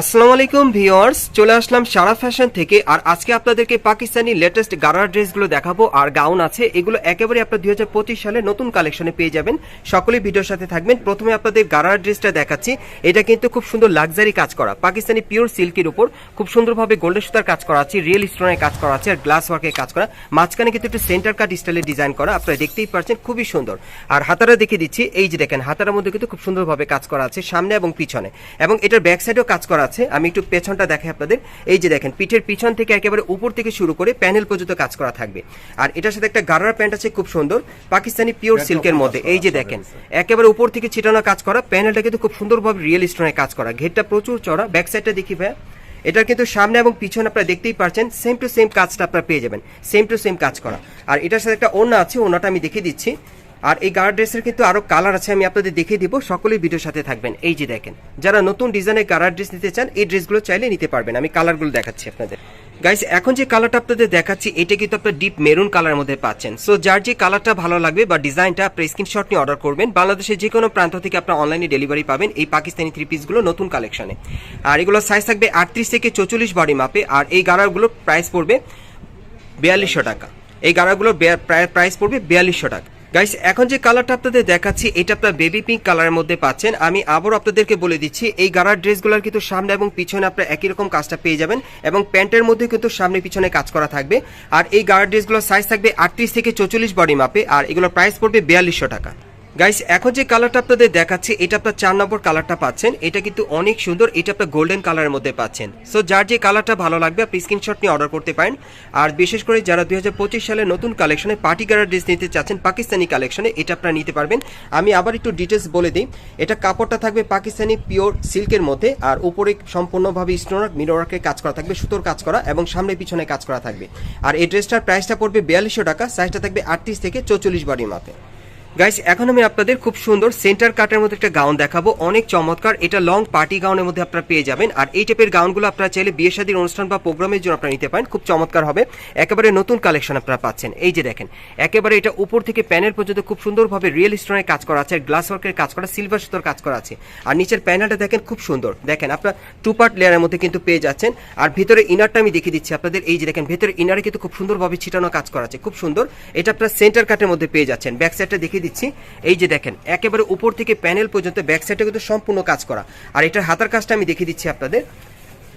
আসসালামু আলাইকুম, ভিউয়ার্স। চলে আসলাম সারা ফ্যাশন থেকে, আর আজকে আপনাদেরকে পাকিস্তানি লেটেস্ট গারার ড্রেসগুলো দেখাবো, আর গাউন আছে। এগুলো একেবারে আপনার দুই হাজার পঁচিশ সালে নতুন কালেকশনে পেয়ে যাবেন। সকলেই ভিডিওর সাথে থাকবেন। প্রথমে আপনাদের গারার ড্রেসটা দেখাচ্ছি। এটা কিন্তু খুব সুন্দর লাক্সারি কাজ করা, পাকিস্তানি পিওর সিল্কের উপর। খুব সুন্দরভাবে গোল্ডেন সুতার কাজ করা আছে রিয়েল স্টোনের কাজ করা আছে, আর গ্লাস ওয়ার্কের কাজ করা। মাঝখানে কিন্তু একটু সেন্টার কাট স্টাইলের ডিজাইন করা, আপনারা দেখতেই পাচ্ছেন খুবই সুন্দর। আর হাতারা দেখে দিচ্ছি, এই যে দেখেন হাতার মধ্যে কিন্তু খুব সুন্দরভাবে কাজ করা আছে, সামনে এবং পিছনে। এবং এটার ব্যাক সাইডেও কাজ করা আছে আমি একটু পেছনটা দেখাই আপনাদের। এই যে দেখেন পিঠের পিছন থেকে একেবারে উপর থেকে শুরু করে প্যানেল পর্যন্ত কাজ করা থাকবে। আর এটার সাথে একটা গারার প্যান্ট আছে খুব সুন্দর পাকিস্তানি পিওর সিল্কের মধ্যে। এই যে দেখেন একেবারে উপর থেকে ছিটানো কাজ করা প্যানেলটা কিন্তু খুব সুন্দরভাবে রিয়েল স্টোনে কাজ করা। ঘেরটা প্রচুর চড়া ব্যাক সাইডটা দেখি ভাই এটার কিন্তু সামনে এবং পিছনে আপনারা দেখতেই পাচ্ছেন সেম টু সেম কাজটা আপনারা পেয়ে যাবেন সেম টু সেম কাজ করা। আর এটার সাথে একটা ওড়না আছে ওড়নাটা আমি দেখিয়ে দিচ্ছি। আর এই গার্ড ড্রেসের কিন্তু আরও কালার আছে, আমি আপনাদের দেখিয়ে দিব। সকলেই ভিডিওর সাথে থাকবেন। এই যে দেখেন, যারা নতুন ডিজাইনের গার্ড ড্রেস নিতে চান, এই ড্রেসগুলো চাইলে নিতে পারবেন। আমি কালারগুলো দেখাচ্ছি আপনাদের। গাইস এখন যে কালারটা আপনাদের দেখাচ্ছি, এটা কিন্তু আপনার ডিপ মেরুন কালার মধ্যে পাচ্ছেন। সো যার যে কালারটা ভালো লাগবে বা ডিজাইনটা আপনার স্ক্রিনশট নিয়ে অর্ডার করবেন, বাংলাদেশের যে কোনো প্রান্ত থেকে আপনার অনলাইনে ডেলিভারি পাবেন এই পাকিস্তানি থ্রি পিসগুলো নতুন কালেকশনে আর এগুলো সাইজ থাকবে আটত্রিশ থেকে চৌচল্লিশ বডি মাপে আর এই গাড়াগুলোর প্রাইস পড়বে বিয়াল্লিশশো টাকা। এই গাড়াগুলোর প্রাইস পড়বে বিয়াল্লিশশো টাকা। গাইস এখন যে কালারটা আপনাদের দেখাচ্ছি, এটা আপনার বেবি পিঙ্ক কালারের মধ্যে পাচ্ছেন। আমি আবারও আপনাদেরকে বলে দিচ্ছি, এই গাড়ার ড্রেসগুলোর কিন্তু সামনে এবং পিছনে আপনার একই রকম কাজটা পেয়ে যাবেন এবং প্যান্টের মধ্যে কিন্তু সামনে পিছনে কাজ করা থাকবে। আর এই গাড়ার ড্রেসগুলোর সাইজ থাকবে আটত্রিশ থেকে চৌচল্লিশ বডি মাপে আর এগুলোর প্রাইস পড়বে বিয়াল্লিশশো টাকা। গাইস এখন যে কালারটা আপনাদের দেখাচ্ছি, এটা আপনার চার নম্বর কালারটা পাচ্ছেন। এটা কিন্তু অনেক সুন্দর, এটা আপনার গোল্ডেন কালারের মধ্যে পাচ্ছেন। সো যার যে কালারটা ভালো লাগবে, আপনি স্ক্রিনশট নিয়ে অর্ডার করতে পারেন। আর বিশেষ করে যারা দুই হাজার পঁচিশ সালে নতুন কালেকশনে পার্টি কালার ড্রেস নিতে চাচ্ছেন, পাকিস্তানি কালেকশনে এটা আপনারা নিতে পারবেন। আমি আবার একটু ডিটেলস বলে দিই। এটা কাপড়টা থাকবে পাকিস্তানি পিওর সিল্কের মধ্যে, আর উপরে সম্পূর্ণভাবে স্টোনার মিরোয়ার্কে কাজ করা থাকবে, সুতোর কাজ করা, এবং সামনে পিছনে কাজ করা থাকবে। আর এই ড্রেসটার প্রাইসটা পড়বে বিয়াল্লিশশো টাকা সাইজটা থাকবে আটত্রিশ থেকে চৌচল্লিশ বাড়ির মাপে গাইস এখন আমি আপনাদের খুব সুন্দর সেন্টার কাটের মধ্যে একটা গাউন দেখাবো। অনেক চমৎকার। এটা লং পার্টি গাউনের মধ্যে আপনারা পেয়ে যাবেন। আর এই টাইপের গাউনগুলো আপনারা চাইলে বিয়ে শাদীর অনুষ্ঠান বা প্রোগ্রামের জন্য আপনারা নিতে পারেন। খুব চমৎকার হবে। একেবারে নতুন কালেকশন আপনারা পাচ্ছেন। এই যে দেখেন, একেবারে এটা উপর থেকে প্যানেল পর্যন্ত খুব সুন্দরভাবে রিয়েল স্টোনের কাজ করা আছে গ্লাস ওয়ার্কের কাজ করা সিলভার সুতোর কাজ করা আছে। আর নিচের প্যানেলটা দেখেন খুব সুন্দর। দেখেন, আপনার টু পার্ট লেয়ারের মধ্যে কিন্তু পেয়ে যাচ্ছেন। আর ভিতরে ইনারটা আমি দেখিয়ে দিচ্ছি আপনাদের। এই যে দেখেন, ভেতরে ইনারে কিন্তু খুব সুন্দরভাবে ছিটানো কাজ করা আছে। খুব সুন্দর। এটা আপনার সেন্টার কাটের মধ্যে পেয়ে যাচ্ছেন। ব্যাক সাইডটা দেখিয়ে দিচ্ছি। এই যে দেখেন, একেবারে উপর থেকে প্যানেল পর্যন্ত ব্যাক সাইডে কিন্তু সম্পূর্ণ কাজ করা। আর এটার হাতার কাজটা আমি দেখিয়ে দিচ্ছি আপনাদের।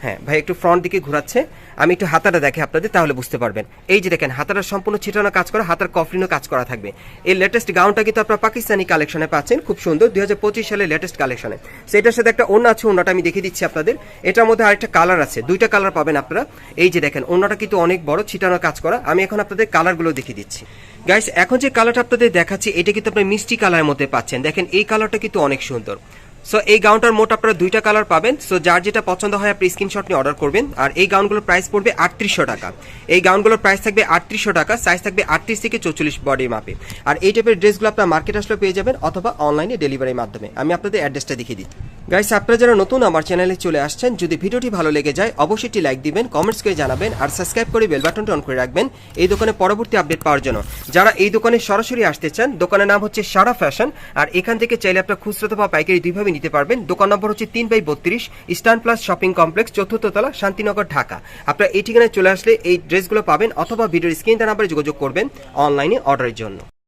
হ্যাঁ ভাই একটু ফ্রন্ট দিকে ঘোরাচ্ছে। আমি একটু হাতাটা দেখে আপনাদের, তাহলে বুঝতে পারবেন। এই যে দেখেন, হাতাটা সম্পূর্ণ ছিটানো কাজ করা, হাতার কফলিনও কাজ করা থাকবে। এই লেটেস্ট গাউনটা কিন্তু আপনার পাকিস্তানি কালেকশনে পাচ্ছেন, খুব সুন্দর দুই হাজার পঁচিশ সালের লেটেস্ট কালেকশনে সেটার সাথে একটা অন্য আছে অন্যটা আমি দেখিয়ে দিচ্ছি আপনাদের। এটার মধ্যে আরেকটা কালার আছে, দুইটা কালার পাবেন আপনারা। এই যে দেখেন অন্যটা কিন্তু অনেক বড়, ছিটানো কাজ করা। আমি এখন আপনাদের কালারগুলো দেখিয়ে দিচ্ছি। গাইস এখন যে কালারটা আপনাদের দেখাচ্ছি, এটা কিন্তু আপনার মিষ্টি কালারের মধ্যে পাচ্ছেন। দেখেন, এই কালারটা কিন্তু অনেক সুন্দর। সো এই গাউনটার মোট আপনারা দুইটা কালার পাবেন। সো যার যেটা পছন্দ হয়, আপনি স্ক্রিনশট নিয়ে অর্ডার করবেন। আর এই গাউনগুলোর প্রাইস পড়বে আটত্রিশশো টাকা। এই গাউনগুলোর প্রাইস থাকবে আটত্রিশশো টাকা সাইজ থাকবে আটত্রিশ থেকে চৌচল্লিশ বডি মাপে আর এই টাইপের ড্রেসগুলো আপনার মার্কেট আসলে পেয়ে যাবেন অথবা অনলাইনে ডেলিভারির মাধ্যমে। আমি আপনাদের অ্যাড্রেসটা দেখিয়ে দিই। গাইস আপনারা যারা নতুন আমার চ্যানেলে চলে আসছেন, যদি ভিডিওটি ভালো লেগে যায়, অবশ্যই একটি লাইক দিবেন কমেন্টস করে জানাবেন, আর সাবস্ক্রাইব করে বেল বাটনটি অন করে রাখবেন এই দোকানে পরবর্তী আপডেট পাওয়ার জন্য। যারা এই দোকানে সরাসরি আসতে চান, দোকানের নাম হচ্ছে সারা ফ্যাশন আর এখান থেকে চাইলে আপনার খুচরো বা পাইকারি দুইভাবে নিতে পারবেন। দোকান নম্বর হচ্ছে তিন বাই বত্রিশ, স্টান প্লাস শপিং কমপ্লেক্স, চতুর্থ তলা, শান্তিনগর, ঢাকা। আপনারা এই ঠিকানায় চলে আসলে এই ড্রেসগুলো পাবেন অথবা ভিডিওর স্ক্রিন নাম্বারে যোগাযোগ করবেন অনলাইনে অর্ডারের জন্য।